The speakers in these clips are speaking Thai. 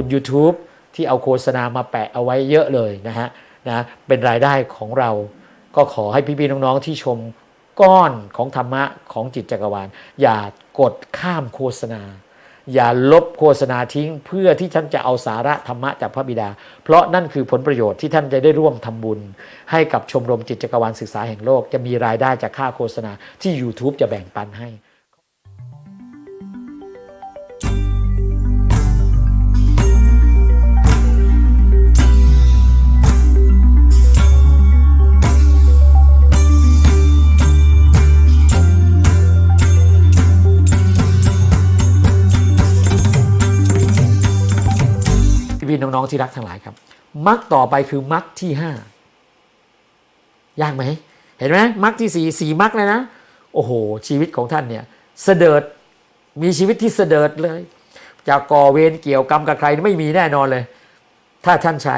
คุณ YouTube ที่เอาโฆษณามาแปะเอาไว้เยอะเลยนะฮะนะเป็นรายได้ของเรา ก็ขอให้พี่ๆน้องๆที่ชมก้อนของธรรมะของจิตจักรวาล อย่ากดข้ามโฆษณา อย่าลบโฆษณาทิ้ง เพื่อที่ท่านจะเอาสาระธรรมะจากพระบิดา เพราะนั่นคือผลประโยชน์ที่ท่านจะได้ร่วมทำบุญ ให้กับชมรมจิตจักรวาลศึกษาแห่งโลก จะมีรายได้จากค่าโฆษณาที่ YouTube จะแบ่งปันให้ น้องๆที่รักทั้งหลายครับมรรคต่อไปคือมรรคที่ห้ายากไหมเห็นไหมมรรคที่สี่สี่มรรคเลยนะ โอ้โห ชีวิตของท่านเนี่ยเสดิร์ดมีชีวิตที่เสดิร์ดเลยจะก่อเวรเกี่ยวกรรมกับใครไม่มีแน่นอนเลย ถ้าท่านใช้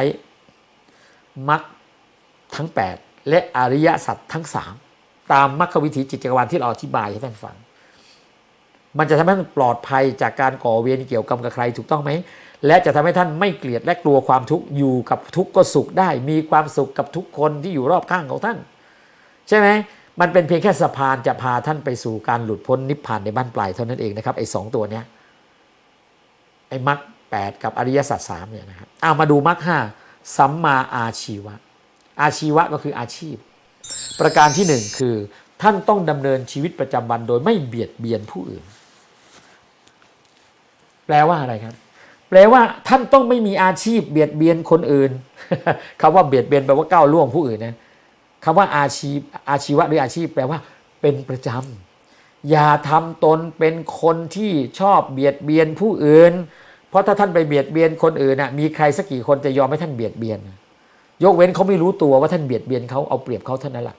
มรรคทั้ง 8 และอริยสัจทั้ง 3 ตามมรรควิถีจิตจักรวาลที่เราอธิบายให้ท่านฟัง มันจะทำให้ท่านปลอดภัยจากการก่อเวรเกี่ยวกรรมกับใครถูกต้องไหม และจะทำให้ท่านไม่เกลียดและกลัวความทุกข์อยู่กับทุกข์ก็สุขได้ มีความสุขกับทุกคนที่อยู่รอบข้างของท่าน ใช่ไหมมันเป็นเพียงแค่สะพานจะพาท่านไปสู่การหลุดพ้นนิพพานในบ้านปลายเท่านั้นเองนะครับไอ้สองตัวเนี้ยไอ้มรรคแปดกับอริยสัจสามเนี่ยนะครับเอามาดูมรรคห้าสัมมาอาชีวะ อาชีวะก็คืออาชีพ ประการที่หนึ่งคือ ท่านต้องดำเนินชีวิตประจำวันโดยไม่เบียดเบียนผู้อื่น แปลว่าอะไรครับ แปลว่าท่านต้องไม่มีอาชีพเบียดเบียนคนอื่นคำว่าเบียดเบียนแปลว่าก้าวล่วงผู้อื่นนะคำว่าอาชีพอาชีวะหรืออาชีพแปลว่า เป็นประจำอย่าทำตนเป็นคนที่ชอบเบียดเบียนผู้อื่น เพราะถ้าท่านไปเบียดเบียนคนอื่นน่ะมีใครสักกี่คนจะยอมให้ท่านเบียดเบียน ยกเว้นเขาไม่รู้ตัวว่าท่านเบียดเบียนเขาเอาเปรียบเขาเท่านั้นแหละ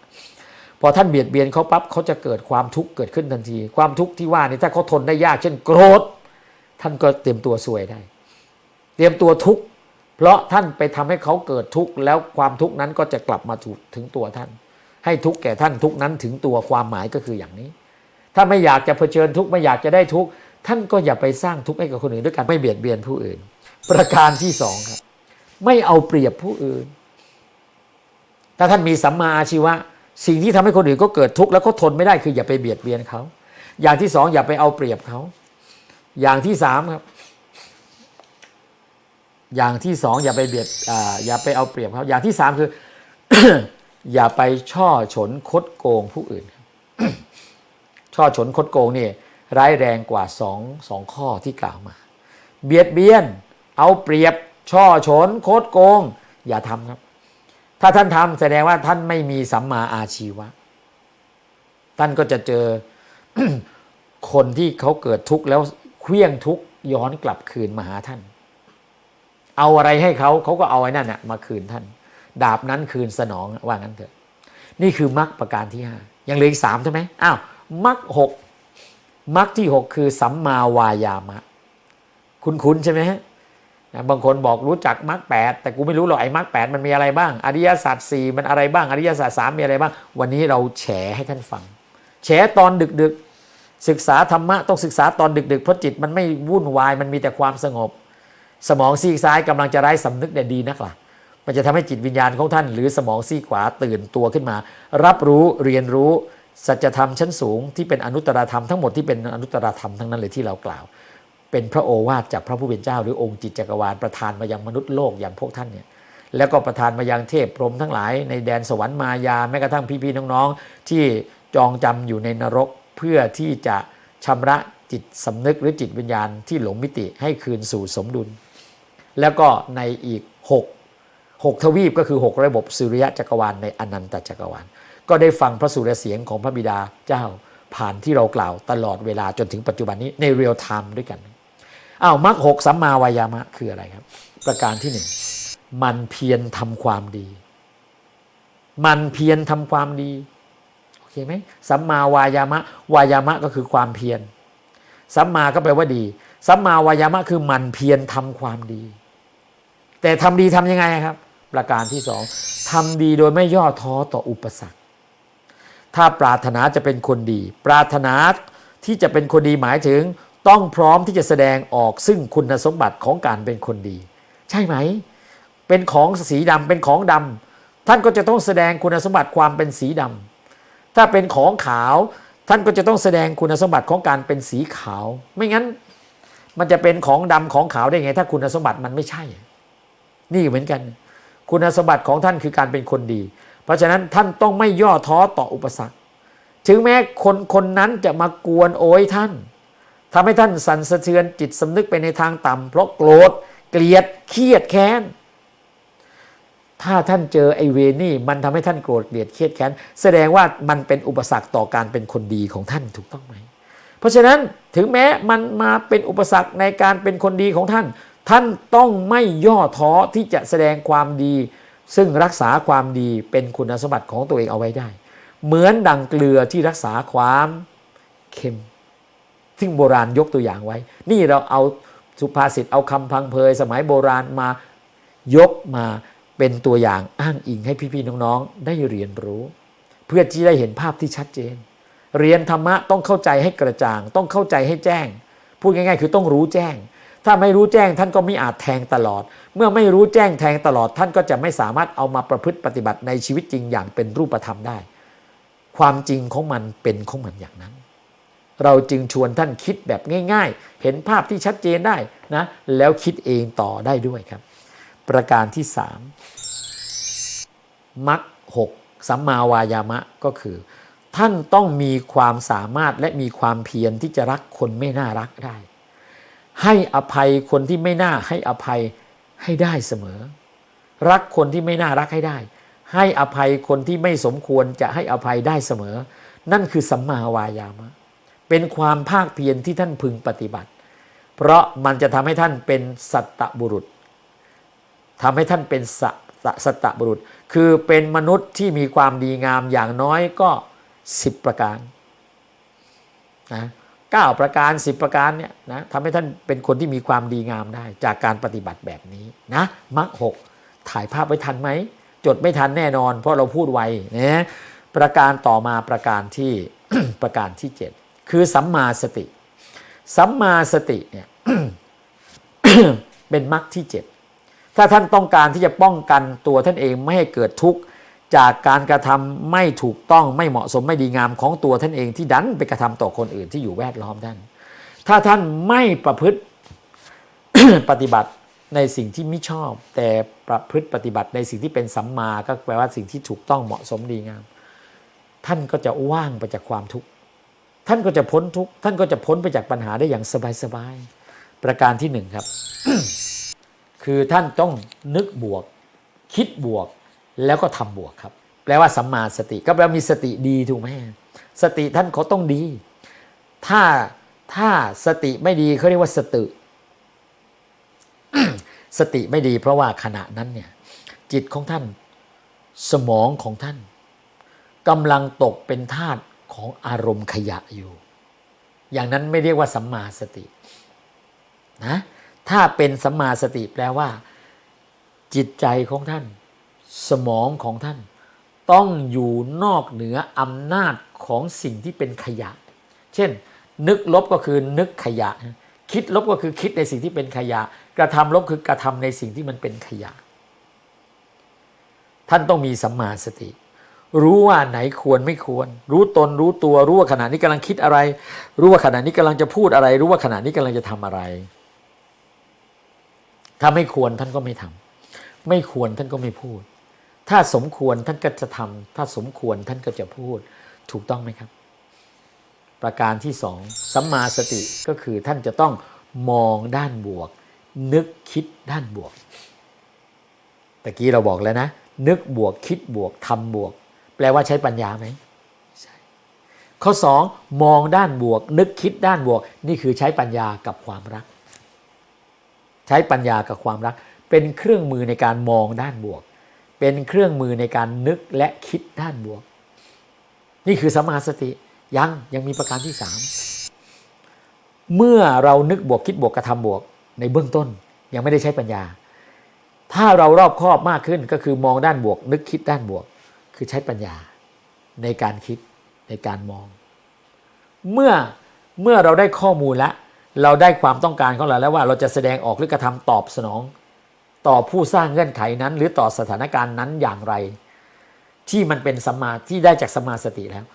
พอท่านเบียดเบียนเขาปั๊บเขาจะเกิดความทุกข์เกิดขึ้นทันที ความทุกข์ที่ว่านี่ถ้าเขาทนได้ยากเช่นโกรธท่านก็เตรียมตัวซวยได้ เตรียมตัวทุกข์ เพราะท่านไปทำให้เขาเกิดทุกข์แล้วความทุกข์นั้นก็จะกลับมาถูกถึงตัวท่าน ให้ทุกข์แก่ท่านทุกข์นั้นถึงตัวความหมายก็คืออย่างนี้ ถ้าไม่อยากจะเผชิญทุกข์ไม่อยากจะได้ทุกข์ท่านก็อย่าไปสร้างทุกข์ให้กับคนอื่นด้วยการไม่เบียดเบียนผู้อื่น ประการที่สองครับ ไม่เอาเปรียบผู้อื่น ถ้าท่านมีสัมมาอาชีวะ สิ่งที่ทำให้คนอื่นก็เกิดทุกข์แล้วก็ทนไม่ได้คืออย่าไปเบียดเบียนเขา อย่างที่สองอย่าไปเอาเปรียบเขา อย่างที่สามครับ อย่างที่สองอย่าไปเบียดออย่าไปเอาเปรียบเขาอย่างที่สามคือ อย่าไปช่อฉนคดโกงผู้อื่น ช่อฉนคดโกงนี่ร้ายแรงกว่าสองสองข้อที่กล่าวมา เบียดเบียน เอาเปรียบ ช่อฉนคดโกง อย่าทำครับ ถ้าท่านทำแสดงว่าท่านไม่มีสัมมาอาชีวะ ท่านก็จะเจอคนที่เขาเกิดทุกข์แล้วเคลี้ยงทุกข์ย้อนกลับคืนมาหาท่าน เอาอะไรให้เขาเขาก็เอาไอ้นั่นน่ะมาคืนท่าน ดาบนั้นคืนสนองว่างั้นเถอะ นี่คือมรรคประการที่ห้ายังเหลืออีกสามใช่ไหมอ้าวมรรคหกมรรคที่หกคือสัมมาวายามะ คุ้นๆใช่ไหมฮะนะบางคนบอกรู้จักมรรคแปดแต่กูไม่รู้หรอกไอ้มรรคแปดมันมีอะไรบ้าง อริยสัจสี่มันอะไรบ้าง อริยสัจสามมีอะไรบ้าง วันนี้เราแฉให้ท่านฟัง แฉตอนดึกๆ ศึกษาธรรมะต้องศึกษาตอนดึกๆเพราะจิตมันไม่วุ่นวายมันมีแต่ความสงบ สมองซีกซ้ายกำลังจะไร้สำนึกเนี่ยดีนักล่ะ มันจะทำให้จิตวิญญาณของท่าน หรือสมองซีกขวาตื่นตัวขึ้นมา รับรู้เรียนรู้สัจธรรมชั้นสูงที่เป็นอนุตตรธรรมทั้งหมดที่เป็นอนุตตรธรรมทั้งนั้นเลยที่เรากล่าว เป็นพระโอวาทจากพระผู้เป็นเจ้า หรือองค์จิตจักรวาลประทานมายังมนุษย์โลกอย่างพวกท่านเนี่ยแล้วก็ประทานมายังเทพพรหมทั้งหลายในแดนสวรรค์มายาแม้กระทั่งพี่ๆน้องๆที่จองจำอยู่ในนรกเพื่อที่จะชำระจิตสำนึกหรือจิตวิญญาณที่หลงมิติให้คืนสู่สมดุล แล้วก็ในอีก 6 6 ทวีปก็คือ 6 ระบบสุริยะจักรวาลในอนันตจักรวาลก็ได้ฟังพระสุรเสียงของพระบิดาเจ้าผ่านที่เรากล่าวตลอดเวลาจนถึงปัจจุบันนี้ในเรียลไทม์ด้วยกันอ้าวมรรคหกสัมมาวายามะคืออะไรครับ ประการที่หนึ่งมันเพียรทำความดี มันเพียรทำความดีโอเคไหมสัมมาวายามะ วายามะก็คือความเพียรสัมมาก็แปลว่าดี สัมมาวายามะคือมันเพียรทำความดี แต่ทำดีทำยังไงครับ ประการที่สองทำดีโดยไม่ย่อท้อต่ออุปสรรค ถ้าปรารถนาจะเป็นคนดี ปรารถนาที่จะเป็นคนดีหมายถึง ต้องพร้อมที่จะแสดงออกซึ่งคุณสมบัติของการเป็นคนดี ใช่ไหม เป็นของสีดำเป็นของดำท่านก็จะต้องแสดงคุณสมบัติความเป็นสีดำถ้าเป็นของขาวท่านก็จะต้องแสดงคุณสมบัติของการเป็นสีขาว ไม่งั้น มันจะเป็นของดำของขาวได้ไง ถ้าคุณสมบัติมันไม่ใช่ นี่เหมือนกัน คุณสมบัติของท่านคือการเป็นคนดี เพราะฉะนั้นท่านต้องไม่ย่อท้อต่ออุปสรรค ถึงแม้คนคนนั้นจะมากวนโอยท่านทำให้ท่านสั่นสะเทือนจิตสำนึกไปในทางต่ำเพราะโกรธเกลียดเครียดแค้นถ้าท่านเจอไอเวนี่มันทำให้ท่านโกรธเกลียดเครียดแค้นแสดงว่ามันเป็นอุปสรรคต่อการเป็นคนดีของท่านถูกต้องไหม เพราะฉะนั้นถึงแม้มันมาเป็นอุปสรรคในการเป็นคนดีของท่าน ท่านต้องไม่ย่อท้อที่จะแสดงความดี ซึ่งรักษาความดีเป็นคุณสมบัติของตัวเองเอาไว้ได้ เหมือนดังเกลือที่รักษาความเค็ม ซึ่งโบราณยกตัวอย่างไว้ นี่เราเอาสุภาษิตเอาคำพังเพยสมัยโบราณมายกมาเป็นตัวอย่างอ้างอิงให้พี่ๆน้องๆ ได้เรียนรู้ เพื่อที่ได้เห็นภาพที่ชัดเจน เรียนธรรมะต้องเข้าใจให้กระจ่าง ต้องเข้าใจให้แจ้ง พูดง่าย ๆ คือต้องรู้แจ้ง ถ้าไม่รู้แจ้งท่านก็ไม่อาจแทงตลอด เมื่อไม่รู้แจ้งแทงตลอด ท่านก็จะไม่สามารถเอามาประพฤติปฏิบัติในชีวิตจริงอย่างเป็นรูปธรรมได้ ความจริงของมันเป็นของมันอย่างนั้น เราจึงชวนท่านคิดแบบง่าย ๆ เห็นภาพที่ชัดเจนได้นะแล้วคิดเองต่อได้ด้วยครับ ประการที่สามมักหกสัมมาวายามะก็คือ ท่านต้องมีความสามารถและมีความเพียรที่จะรักคนไม่น่ารักได้ ให้อภัยคนที่ไม่น่าให้อภัยให้ได้เสมอ รักคนที่ไม่น่ารักให้ได้ ให้อภัยคนที่ไม่สมควรจะให้อภัยได้เสมอ นั่นคือสัมมาวายามะ เป็นความภาคเพียรที่ท่านพึงปฏิบัติ เพราะมันจะทำให้ท่านเป็นสัตตบุรุษทำให้ท่านเป็นสตสัตตบุรุษ คือเป็นมนุษย์ที่มีความดีงามอย่างน้อยก็ 10 ประการนะ เก้าประการ 10 ประการเนี่ยนะทำให้ท่านเป็นคนที่มีความดีงามได้ จากการปฏิบัติแบบนี้นะมรรคหกถ่ายภาพไว้ทันไหม จดไม่ทันแน่นอน เพราะเราพูดไวนะประการต่อมาประการที่ประการที่ 7 คือสัมมาสติ สัมมาสติเนี่ยเป็นมรรคที่ 7 ถ้าท่านต้องการที่จะป้องกันตัวท่านเองไม่ให้เกิดทุกข์ จากการกระทำไม่ถูกต้องไม่เหมาะสมไม่ดีงามของตัวท่านเองที่ดันไปกระทำต่อคนอื่นที่อยู่แวดล้อมท่าน ถ้าท่านไม่ประพฤติปฏิบัติในสิ่งที่ไม่ชอบ แต่ประพฤติปฏิบัติในสิ่งที่เป็นสัมมาก็แปลว่าสิ่งที่ถูกต้องเหมาะสมดีงาม ท่านก็จะว่างไปจากความทุกข์ท่านก็จะพ้นทุกข์ท่านก็จะพ้นไปจากปัญหาได้อย่างสบายๆประการที่หนึ่งครับ คือท่านต้องนึกบวก คิดบวก แล้วก็ทำบวกครับ แปลว่าสัมมาสติก็แปลว่ามีสติดีถูกไหมสติท่านเขาต้องดี ถ้าถ้าสติไม่ดีเขาเรียกว่าสตึสติไม่ดี เพราะว่าขณะนั้นเนี่ยจิตของท่านสมองของท่านกำลังตกเป็นทาตุของอารมณ์ขยะอยู่ อย่างนั้นไม่เรียกว่าสัมมาสตินะถ้าเป็นสัมมาสติแปลว่า จิตใจของท่าน สมองของท่าน ต้องอยู่นอกเหนืออำนาจของสิ่งที่เป็นขยะ เช่น นึกลบก็คือนึกขยะ คิดลบก็คือคิดในสิ่งที่เป็นขยะ กระทำลบคือกระทำในสิ่งที่มันเป็นขยะ ท่านต้องมีสัมมาสติรู้ว่าไหนควรไม่ควร รู้ตนรู้ตัวรู้ว่าขณะนี้กำลังคิดอะไร รู้ว่าขณะนี้กำลังจะพูดอะไร รู้ว่าขณะนี้กำลังจะทำอะไร ถ้าไม่ควรท่านก็ไม่ทำไม่ควรท่านก็ไม่พูด ถ้าสมควรท่านก็จะทำถ้าสมควรท่านก็จะพูดถูกต้องไหมครับ ประการที่สองสัมมาสติก็คือท่านจะต้องมองด้านบวก นึกคิดด้านบวกตะกี้เราบอกแล้วนะ นึกบวกคิดบวกทำบวก แปลว่าใช้ปัญญาไหมใช่ข้อสองมองด้านบวก นึกคิดด้านบวก นี่คือใช้ปัญญากับความรัก ใช้ปัญญากับความรัก เป็นเครื่องมือในการมองด้านบวก เป็นเครื่องมือในการนึกและคิดด้านบวก นี่คือสมาสติยังยังมีประการที่สามเมื่อเรานึกบวกคิดบวกกระทำบวก ในเบื้องต้นยังไม่ได้ใช้ปัญญา ถ้าเรารอบครอบมากขึ้นก็คือมองด้านบวก นึกคิดด้านบวก คือใช้ปัญญาในการคิดในการมอง เมื่อเมื่อเราได้ข้อมูลแล้วเราได้ความต้องการของเราแล้วว่าเราจะแสดงออกหรือกระทำตอบสนอง ต่อผู้สร้างเงื่อนไขนั้น หรือต่อสถานการณ์นั้นอย่างไร ที่มันเป็นสมมาที่ได้จากสมมาสติแล้ว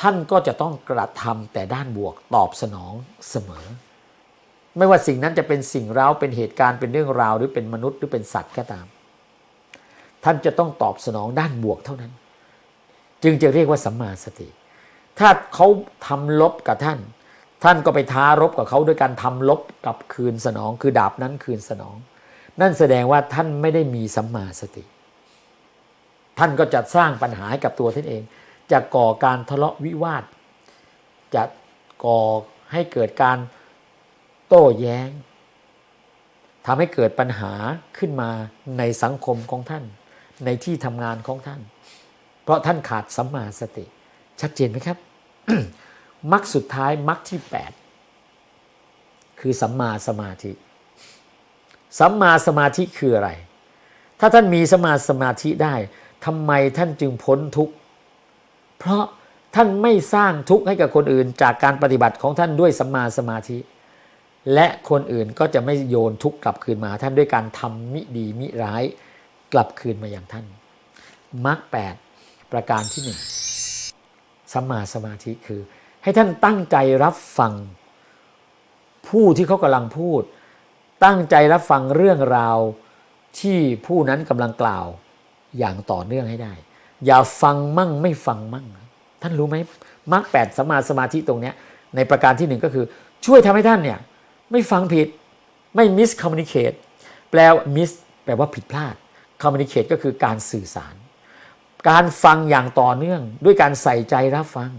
ท่านก็จะต้องกระทำแต่ด้านบวกตอบสนองเสมอ ไม่ว่าสิ่งนั้นจะเป็นสิ่งเร้าเป็นเหตุการณ์เป็นเรื่องราว หรือเป็นมนุษย์หรือเป็นสัตว์ก็ตาม ท่านจะต้องตอบสนองด้านบวกเท่านั้น จึงจะเรียกว่าสัมมาสติ ถ้าเขาทำลบกับท่าน ท่านก็ไปท้ารบกับเขาด้วยการทำลบกลับคืนสนอง คือดาบนั้นคืนสนอง นั่นแสดงว่าท่านไม่ได้มีสัมมาสติ ท่านก็จะสร้างปัญหาให้กับตัวท่านเอง จะก่อการทะเลาะวิวาท จะก่อให้เกิดการโต้แย้งทำให้เกิดปัญหาขึ้นมาในสังคมของท่าน ในที่ทำงานของท่าน เพราะท่านขาดสัมมาสติ ชัดเจนไหมครับมรรคสุดท้ายมรรคที่ 8 คือสัมมาสมาธิ สัมมาสมาธิคืออะไร ถ้าท่านมีสัมมาสมาธิได้ทำไมท่านจึงพ้นทุกข์ เพราะท่านไม่สร้างทุกข์ให้กับคนอื่น จากการปฏิบัติของท่านด้วยสัมมาสมาธิ และคนอื่นก็จะไม่โยนทุกข์กลับคืนมาท่านด้วยการทำมิดีมิร้ายกลับคืนมาอย่างท่านมรรคแปดประการที่หนึ่งสัมมาสมาธิคือ ให้ท่านตั้งใจรับฟัง ผู้ที่เขากำลังพูด ตั้งใจรับฟังเรื่องราวที่ผู้นั้นกำลังกล่าวอย่างต่อเนื่องให้ได้ อย่าฟังมั่งไม่ฟังมั่ง ท่านรู้ไหมมรรคแปดสมาสมาธิตรงเนี้ยในประการที่หนึ่งก็คือ ช่วยทำให้ท่านเนี่ยไม่ฟังผิดไม่มิสคอมมิ n นิเค e แปลมิสแปลว่าผิดพลาดคอมมิ n นิเค e ก็คือการสื่อสาร การฟังอย่างต่อเนื่อง ด้วยการใส่ใจรับฟัง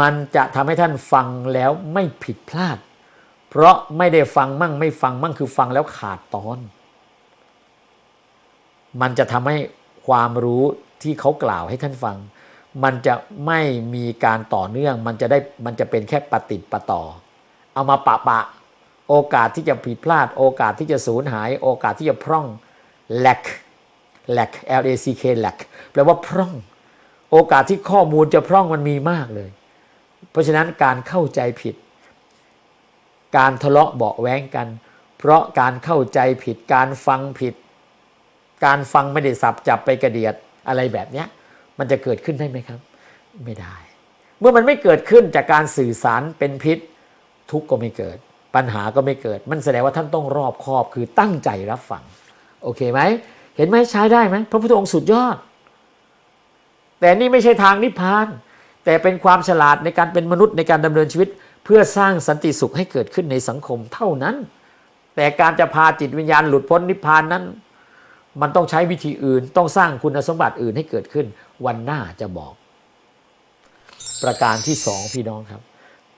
มันจะทำให้ท่านฟังแล้วไม่ผิดพลาด เพราะไม่ได้ฟังมั่งไม่ฟังมั่งคือฟังแล้วขาดตอน มันจะทำให้ความรู้ที่เขากล่าวให้ท่านฟัง มันจะไม่มีการต่อเนื่อง มันจะได้มันจะเป็นแค่ปฏิดปะต่อ เอามาปะปะ โอกาสที่จะผิดพลาด โอกาสที่จะสูญหาย โอกาสที่จะพร่อง lack lack l a c k lack แปลว่าพร่อง โอกาสที่ข้อมูลจะพร่องมันมีมากเลย เพราะฉะนั้นการเข้าใจผิด การทะเลาะเบาะแว้งกัน เพราะการเข้าใจผิดการฟังผิด การฟังไม่ได้สับจับไปกระเดียดอะไรแบบเนี้ยมันจะเกิดขึ้นได้ไหมครับ ไม่ได้ เมื่อมันไม่เกิดขึ้นจากการสื่อสารเป็นพิษ ทุกข์ก็ไม่เกิด ปัญหาก็ไม่เกิด มันแสดงว่าท่านต้องรอบคอบคือตั้งใจรับฟังโอเคไหมเห็นไหมใช้ได้ไหมพระพุทธองค์สุดยอด แต่นี่ไม่ใช่ทางนิพพาน แต่เป็นความฉลาดในการเป็นมนุษย์ในการดำเนินชีวิต เพื่อสร้างสันติสุขให้เกิดขึ้นในสังคมเท่านั้น แต่การจะพาจิตวิญญาณหลุดพ้นนิพพานนั้น มันต้องใช้วิธีอื่น ต้องสร้างคุณสมบัติอื่นให้เกิดขึ้น วันหน้าจะบอก ประการที่สองพี่น้องครับ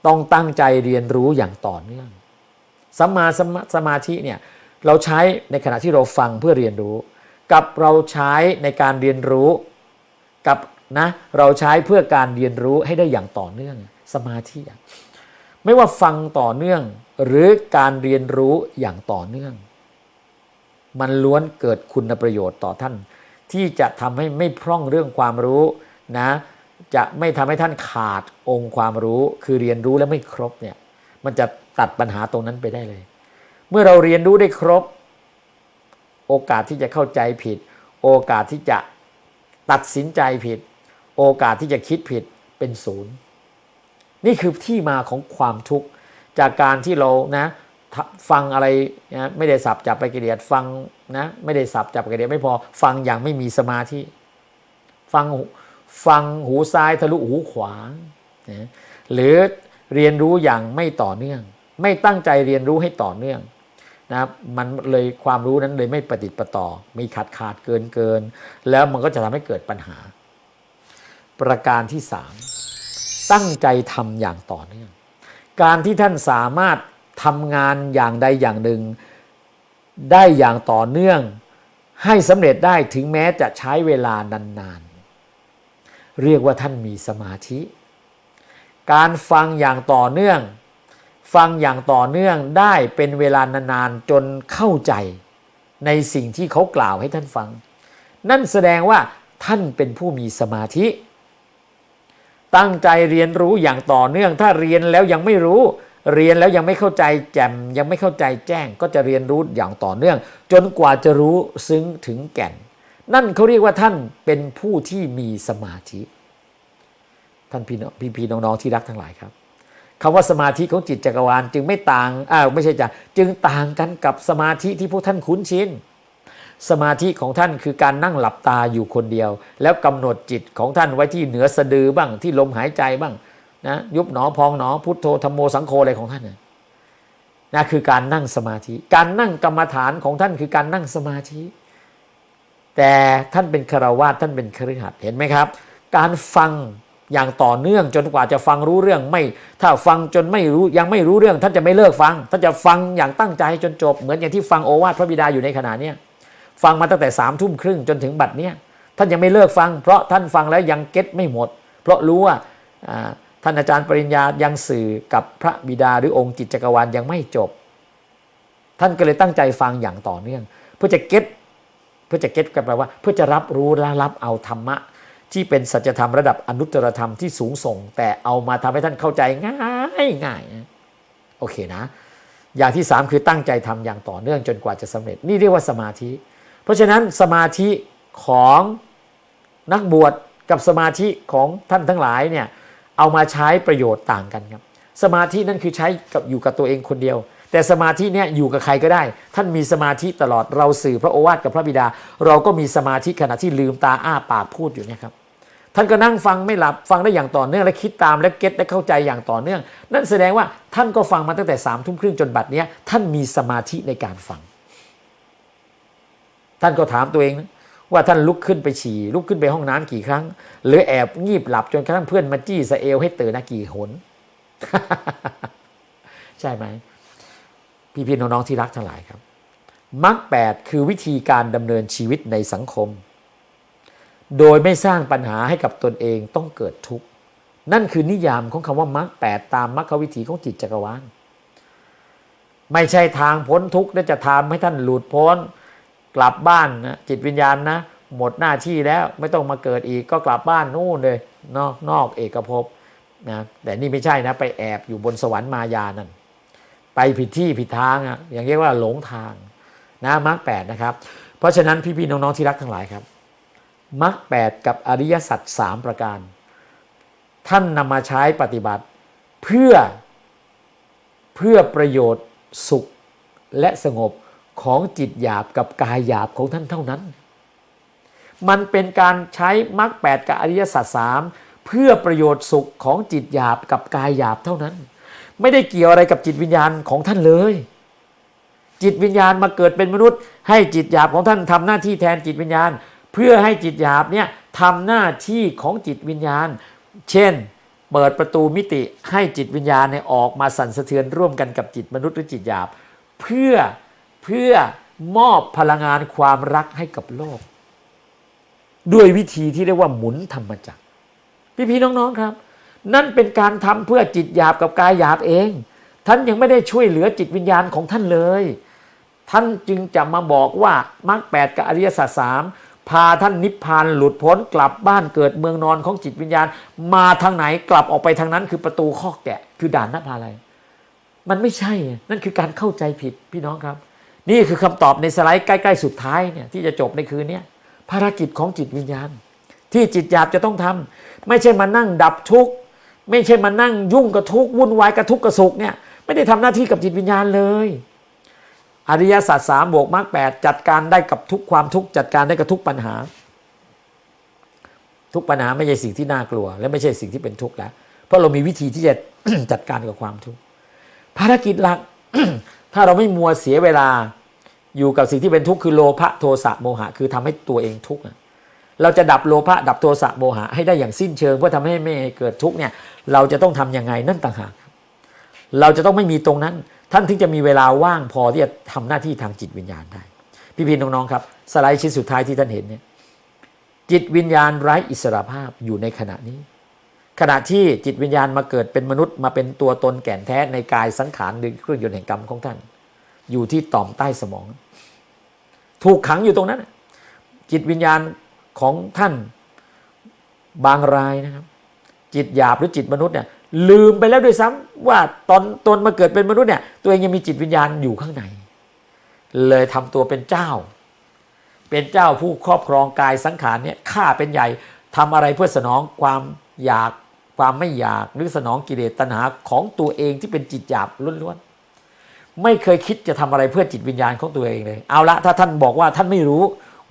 ต้องตั้งใจเรียนรู้อย่างต่อเนื่องสัมมาสมาสมาธิเนี่ยเราใช้ในขณะที่เราฟังเพื่อเรียนรู้ กับเราใช้ในการเรียนรู้กับนะเราใช้เพื่อการเรียนรู้ให้ได้อย่างต่อเนื่องสมาธิ ไม่ว่าฟังต่อเนื่องหรือการเรียนรู้อย่างต่อเนื่อง มันล้วนเกิดคุณประโยชน์ต่อท่าน ที่จะทำให้ไม่พร่องเรื่องความรู้นะจะไม่ทำให้ท่านขาดองค์ความรู้ คือเรียนรู้แล้วไม่ครบเนี่ยมันจะตัดปัญหาตรงนั้นไปได้เลย เมื่อเราเรียนรู้ได้ครบ โอกาสที่จะเข้าใจผิด โอกาสที่จะตัดสินใจผิด โอกาสที่จะคิดผิดเป็นศูนย์ นี่คือที่มาของความทุกข์จากการที่เรานะฟังอะไรนะไม่ได้สับจับไปกระเดียดฟังนะไม่ได้สับจับกระเดียดไม่พอฟังอย่างไม่มีสมาธิฟังฟังหูซ้ายทะลุหูขวานะหรือเรียนรู้อย่างไม่ต่อเนื่อง ไม่ตั้งใจเรียนรู้ให้ต่อเนื่องนะครับมันเลยความรู้นั้นเลยไม่ปฏิติดประต่อ มีขาดขาดเกินเกิน แล้วมันก็จะทำให้เกิดปัญหา ประการที่สาม ตั้งใจทำอย่างต่อเนื่อง การที่ท่านสามารถทำงานอย่างใดอย่างหนึ่ง ได้อย่างต่อเนื่อง ให้สำเร็จได้ถึงแม้จะใช้เวลานานๆ เรียกว่าท่านมีสมาธิ การฟังอย่างต่อเนื่อง ฟังอย่างต่อเนื่องได้เป็นเวลานานๆจนเข้าใจในสิ่งที่เขากล่าวให้ท่านฟัง นั่นแสดงว่าท่านเป็นผู้มีสมาธิ ตั้งใจเรียนรู้อย่างต่อเนื่อง ถ้าเรียนแล้วยังไม่รู้ เรียนแล้วยังไม่เข้าใจแจ่มยังไม่เข้าใจแจ้ง ก็จะเรียนรู้อย่างต่อเนื่อง จนกว่าจะรู้ซึ้งถึงแก่น นั่นเขาเรียกว่าท่านเป็นผู้ที่มีสมาธิ ท่านพี่น้องพี่พี่น้องๆที่รักทั้งหลายครับคำว่าสมาธิของจิตจักรวาลจึงไม่ต่างอ้าวไม่ใช่จ้ะจึงต่างกันกับสมาธิที่พวกท่านคุ้นชิน สมาธิของท่านคือการนั่งหลับตาอยู่คนเดียว แล้วกำหนดจิตของท่านไว้ที่เหนือสะดือบ้างที่ลมหายใจบ้างนะยุบหนอพองหนอพุทโธธรรมโมสังโฆอะไรของท่านนะนะคือการนั่งสมาธิ การนั่งกรรมฐานของท่านคือการนั่งสมาธิ แต่ท่านเป็นคารวาสท่านเป็นคฤหัสถ์เห็นไหมครับ การฟังอย่างต่อเนื่องจนกว่าจะฟังรู้เรื่องไม่ ถ้าฟังจนไม่รู้ยังไม่รู้เรื่อง ท่านจะไม่เลิกฟังท่านจะฟังอย่างตั้งใจจนจบเหมือนอย่างที่ฟังโอวาทพระบิดาอยู่ในขณะเนี้ย ฟังมาตั้งแต่สามทุ่มครึ่งจนถึงบัดเนี้ยท่านยังไม่เลิกฟัง เพราะท่านฟังแล้วยังเก็ตไม่หมด เพราะรู้ว่าท่านอาจารย์ปริญญายังสื่อกับพระบิดาหรือองค์จิตจักรวาลยังไม่จบ ท่านก็เลยตั้งใจฟังอย่างต่อเนื่อง เพื่อจะเก็ตเพื่อจะเก็ตกันไปว่า เพื่อจะรับรู้และรับเอาธรรมะ ที่เป็นสัจธรรมระดับอนุตตรธรรมที่สูงส่ง แต่เอามาทำให้ท่านเข้าใจง่ายง่ายโอเคนะ อย่างที่สามคือตั้งใจทำอย่างต่อเนื่องจนกว่าจะสำเร็จ นี่เรียกว่าสมาธิ เพราะฉะนั้นสมาธิของนักบวชกับสมาธิของท่านทั้งหลายเนี่ยเอามาใช้ประโยชน์ต่างกันครับสมาธินั่นคือใช้กับอยู่กับตัวเองคนเดียว แต่สมาธิเนี่ยอยู่กับใครก็ได้ ท่านมีสมาธิตลอดเราสื่อพระโอวาทกับพระบิดา เราก็มีสมาธิขณะที่ลืมตาอ้าปากพูดอยู่เนี่ยครับท่านก็นั่งฟังไม่หลับฟังได้อย่างต่อเนื่องและคิดตามและเก็ตและเข้าใจอย่างต่อเนื่อง นั่นแสดงว่าท่านก็ฟังมาตั้งแต่สามทุ่มครึ่งจนบัดเนี้ยท่านมีสมาธิในการฟัง ท่านก็ถามตัวเองว่าท่านลุกขึ้นไปฉี่ลุกขึ้นไปห้องน้ำกี่ครั้ง หรือแอบงีบหลับจนกระทั่งเพื่อนมาจี้สเอวให้ตื่นนะกี่หน ใช่ไหม พี่พี่ๆน้องๆที่รักทั้งหลายครับมรรคแปดคือวิธีการดำเนินชีวิตในสังคม โดยไม่สร้างปัญหาให้กับตนเองต้องเกิดทุกข์นั่นคือนิยามของคำว่ามรรคแปดตามมรรควิถีของจิตจักรวาลไม่ใช่ทางพ้นทุกข์และจะทำให้ท่านหลุดพ้น กลับบ้านนะจิตวิญญาณนะ หมดหน้าที่แล้วไม่ต้องมาเกิดอีกก็กลับบ้านนู่นเลยนอกนอกเอกภพนะแต่นี่ไม่ใช่นะ ไปแอบอยู่บนสวรรค์มายานั่นไปผิดที่ผิดทางอะอย่างเรียกว่าหลงทางนะมรรคแปดนะครับ เพราะฉะนั้นพี่ๆน้องๆที่รักทั้งหลายครับมรรคแปดกับอริยสัจสามประการ ท่านนำมาใช้ปฏิบัติเพื่อเพื่อประโยชน์สุขและสงบ ของจิตหยาบกับกายหยาบของท่านเท่านั้น มันเป็นการใช้มรรคแปดกับอริยสัจสามเพื่อประโยชน์สุขของจิตหยาบกับกายหยาบเท่านั้น ไม่ได้เกี่ยวอะไรกับจิตวิญญาณของท่านเลย จิตวิญญาณมาเกิดเป็นมนุษย์ ให้จิตหยาบของท่านทำหน้าที่แทนจิตวิญญาณ เพื่อให้จิตหยาบเนี่ยทำหน้าที่ของจิตวิญญาณ เช่น เปิดประตูมิติให้จิตวิญญาณเนี่ยออกมาสั่นสะเทือนร่วมกันกับจิตมนุษย์หรือจิตหยาบ เพื่อ เพื่อมอบพลังงานความรักให้กับโลก ด้วยวิธีที่เรียกว่าหมุนธรรมจักร พี่ๆน้องๆครับ นั่นเป็นการทำเพื่อจิตหยาบกับกายหยาบเอง ท่านยังไม่ได้ช่วยเหลือจิตวิญญาณของท่านเลย ท่านจึงจะมาบอกว่ามรรคแปดกับอริยสัจสามพาท่านนิพพานหลุดพ้นกลับบ้านเกิดเมืองนอนของจิตวิญญาณ มาทางไหนกลับออกไปทางนั้นคือประตูข้อกแกะ คือด่านนภาลัยมันไม่ใช่ นั่นคือการเข้าใจผิดพี่น้องครับ นี่คือคำตอบในสไลด์ใกล้ๆสุดท้ายเนี่ยที่จะจบในคืนนี้ภารกิจของจิตวิญญาณ ที่จิตหยาบจะต้องทำไม่ใช่มานั่งดับทุกข์ไม่ใช่มานั่งยุ่งกับทุกข์วุ่นวายกับทุกข์กับสุขเนี่ยไม่ได้ทำหน้าที่กับจิตวิญญาณเลย อริยสัจสามบวกมรรคแปดจัดการได้กับทุกความทุกข์จัดการได้กับทุกปัญหา ทุกปัญหาไม่ใช่สิ่งที่น่ากลัว และไม่ใช่สิ่งที่เป็นทุกข์แล้ว เพราะเรามีวิธีที่จะจัดการกับความทุกข์ภารกิจหลัก ถ้าเราไม่มัวเสียเวลาอยู่กับสิ่งที่เป็นทุกข์คือโลภะโทสะโมหะ คือทำให้ตัวเองทุกข์เราจะดับโลภะดับโทสะโมหะให้ได้อย่างสิ้นเชิงเพื่อทำให้ไม่เกิดทุกข์เนี่ยเราจะต้องทำยังไงนั่นต่างหากเราจะต้องไม่มีตรงนั้น ท่านถึงจะมีเวลาว่างพอที่จะทำหน้าที่ทางจิตวิญญาณได้ พี่พี่น้องๆครับ สไลด์ชิ้นสุดท้ายที่ท่านเห็นเนี่ยจิตวิญญาณไร้อิสระภาพอยู่ในขณะนี้ ขณะที่จิตวิญญาณมาเกิดเป็นมนุษย์มาเป็นตัวตนแก่นแท้ในกายสังขารหรือเครื่องยนต์แห่งกรรมของท่าน อยู่ที่ต่อมใต้สมอง ถูกขังอยู่ตรงนั้น จิตวิญญาณของท่านบางรายนะครับ จิตหยาบหรือจิตมนุษย์เนี่ยลืมไปแล้วด้วยซ้ำว่าตอนตนมาเกิดเป็นมนุษย์เนี่ยตัวเองยังมีจิตวิญญาณอยู่ข้างใน เลยทำตัวเป็นเจ้า เป็นเจ้าผู้ครอบครองกายสังขารเนี่ยข้าเป็นใหญ่ทำอะไรเพื่อสนองความอยากความไม่อยากหรือสนองกิเลสตัณหาของตัวเองที่เป็นจิตหยาบล้วนๆไม่เคยคิดจะทำอะไรเพื่อจิตวิญญาณของตัวเองเลย เอาละถ้าท่านบอกว่าท่านไม่รู้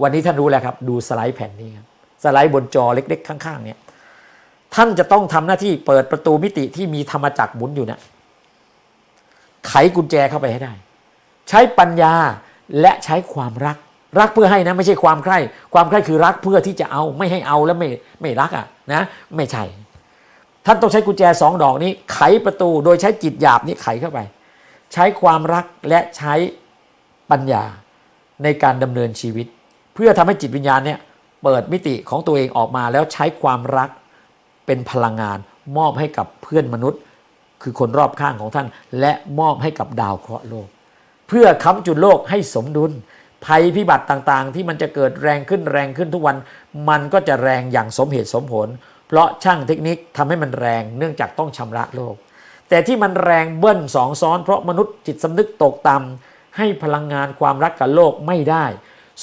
วันนี้ท่านรู้แล้วครับ ดูสไลด์แผ่นนี้ครับสไลด์บนจอเล็ก ๆ ข้าง ๆ เนี่ย ท่านจะต้องทำหน้าที่เปิดประตูมิติที่มีธรรมจักรหมุนอยู่นะไขกุญแจเข้าไปให้ได้ ใช้ปัญญาและใช้ความรัก รักเพื่อให้นะไม่ใช่ความใคร่ความใคร่คือรักเพื่อที่จะเอาไม่ให้เอาแล้วไม่ไม่รักอะนะไม่ใช่ ท่านต้องใช้กุญแจสองดอกนี้ ไขประตูโดยใช้จิตหยาบนี้ไขเข้าไป ใช้ความรักและใช้ปัญญาในการดำเนินชีวิต เพื่อทำให้จิตวิญญาณเนี่ยเปิดมิติของตัวเองออกมาแล้วใช้ความรักเป็นพลังงาน มอบให้กับเพื่อนมนุษย์ คือคนรอบข้างของท่าน และมอบให้กับดาวเคราะห์โลก เพื่อค้ำจุนโลกให้สมดุล ภัยพิบัติต่างๆ ที่มันจะเกิดแรงขึ้นแรงขึ้นทุกวัน มันก็จะแรงอย่างสมเหตุสมผล เพราะช่างเทคนิคทำให้มันแรงเนื่องจากต้องชำระโลก แต่ที่มันแรงเบิ้ลสองซ้อน เพราะมนุษย์จิตสำนึกตกต่ำให้พลังงานความรักกับโลกไม่ได้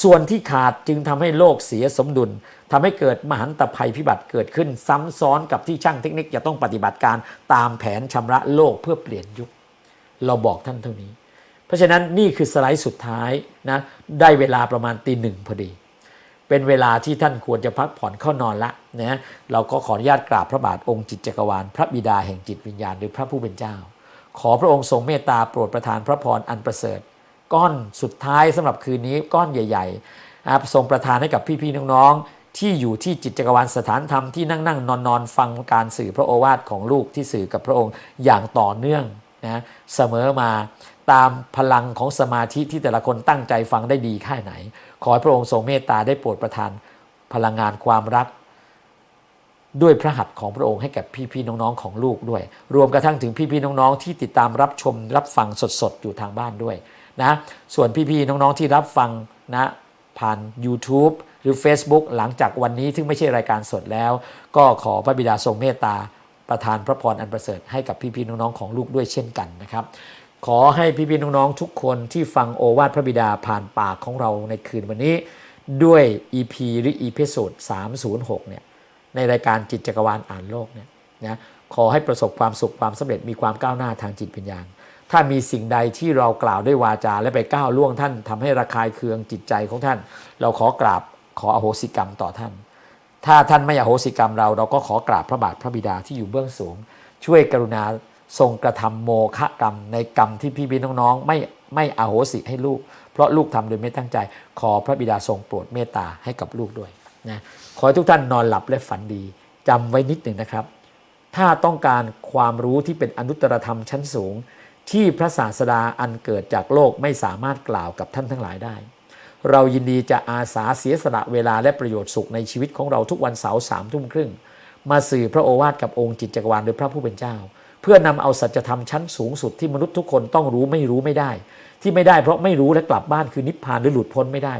ส่วนที่ขาดจึงทำให้โลกเสียสมดุลทำให้เกิดมหันตภัยพิบัติเกิดขึ้น ซ้ำซ้อนกับที่ช่างเทคนิคจะต้องปฏิบัติการตามแผนชำระโลกเพื่อเปลี่ยนยุค เราบอกท่านเท่านี้ เพราะฉะนั้นนี่คือสไลด์สุดท้ายนะได้เวลาประมาณตีหนึ่งพอดี เป็นเวลาที่ท่านควรจะพักผ่อนเข้านอนละนะเราก็ขออนุญาตกราบพระบาทองค์จิตจักรวาล พระบิดาแห่งจิตวิญญาณหรือพระผู้เป็นเจ้า ขอพระองค์ทรงเมตตาโปรดประทานพระพรอันประเสริฐ ก้อนสุดท้ายสำหรับคืนนี้ก้อนใหญ่ๆทรงประทานให้กับพี่ๆน้องๆที่อยู่ที่จิตจักรวาลสถานธรรมที่นั่งนั่งนอนนอนฟังการสื่อพระโอวาทของลูกที่สื่อกับพระองค์อย่างต่อเนื่องนะเสมอมา ตามพลังของสมาธิที่แต่ละคนตั้งใจฟังได้ดีแค่ไหน ขอให้พระองค์ทรงเมตตาได้โปรดประทานพลังงานความรัก ด้วยพระหัตถ์ของพระองค์ให้กับพี่ๆน้องๆของลูกด้วย รวมกระทั่งถึงพี่ๆน้องๆที่ติดตามรับชมรับฟังสดๆอยู่ทางบ้านด้วยนะส่วนพี่ๆน้องๆที่รับฟังนะผ่าน YouTube หรือ Facebook หลังจากวันนี้ซึ่งไม่ใช่รายการสดแล้ว ก็ขอพระบิดาทรงเมตตาประทานพระพรอันประเสริฐให้กับพี่ๆน้องๆของลูกด้วยเช่นกันนะครับ ขอให้พี่ๆน้องๆทุกคนที่ฟังโอวาทพระบิดาผ่านปากของเราในคืนวันนี้ ด้วย EP หรือ e p i s o d 306 เนี่ย ในรายการจิตจักรวาลอ่านโลกเนี่ยนะขอให้ประสบความสุขความสำเร็จมีความก้าวหน้าทางจิตวิญญาณ ถ้ามีสิ่งใดที่เรากล่าวด้วยวาจาและไปก้าวล่วงท่านทำให้ระคายเคืองจิตใจของท่าน เราขอกราบขออโหสิกรรมต่อท่าน ถ้าท่านไม่อโหสิกรรมเราเราก็ขอกราบพระบาทพระบิดาที่อยู่เบื้องสูง ช่วยกรุณา ทรงกระทำโมฆะกรรม ในกรรมที่พี่พี่น้องๆไม่ไม่อโหสิให้ลูก เพราะลูกทำโดยไม่ตั้งใจ ขอพระบิดาทรงโปรดเมตตาให้กับลูกด้วยนะขอให้ทุกท่านนอนหลับและฝันดีจำไว้นิดหนึ่งนะครับ ถ้าต้องการความรู้ที่เป็นอนุตตรธรรมชั้นสูง ที่พระศาสดาอันเกิดจากโลกไม่สามารถกล่าวกับท่านทั้งหลายได้ เรายินดีจะอาสาเสียสละเวลาและประโยชน์สุขในชีวิตของเราทุกวันเสาร์สามทุ่มครึ่งมาสื่อพระโอวาทกับองค์จิตจักรวาลโดยพระผู้เป็นเจ้า พื่อนำเอาสัจธรรมชั้นสูงสุดที่มนุษย์ทุกคนต้องรู้ไม่รู้ไม่ได้ ที่ไม่ได้เพราะไม่รู้และกลับบ้านคือนิพพานหรือหลุดพ้นไม่ได้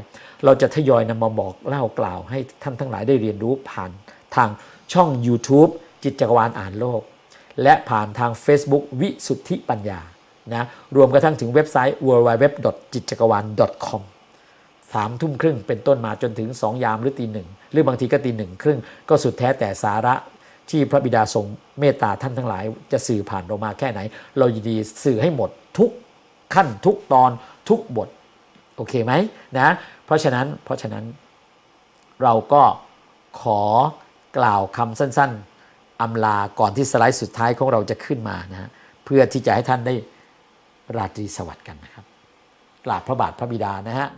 เราจะทยอยนำมาบอกเล่ากล่าวให้ท่านทั้งหลายได้เรียนรู้ผ่านทางช่อง YouTube จิตจักรวาลอ่านโลก และผ่านทาง Facebook วิสุทธิปัญญานะรวมกระทั่งถึงเว็บไซต์ w w w จิตจักรวาล .com สามทุ่มครึ่งเป็นต้นมาจนถึงสองยามหรือตีหนึ่งหรือบางทีก็ตีหนึ่งครึ่งก็สุดแท้แต่สาระ ที่พระบิดาทรงเมตตาท่านทั้งหลาย จะสื่อผ่านเรามาแค่ไหน เรายินดีสื่อให้หมดทุกขั้นทุกตอนทุกบทโอเคไหมนะเพราะฉะนั้นเพราะฉะนั้นเราก็ขอกล่าวคำสั้น ๆอำลาก่อนที่สไลด์สุดท้ายของเราจะขึ้นมานะเพื่อที่จะให้ท่านได้ราตรีสวัสดิ์กันนะครับกราบพระบาทพระบิดานะฮะ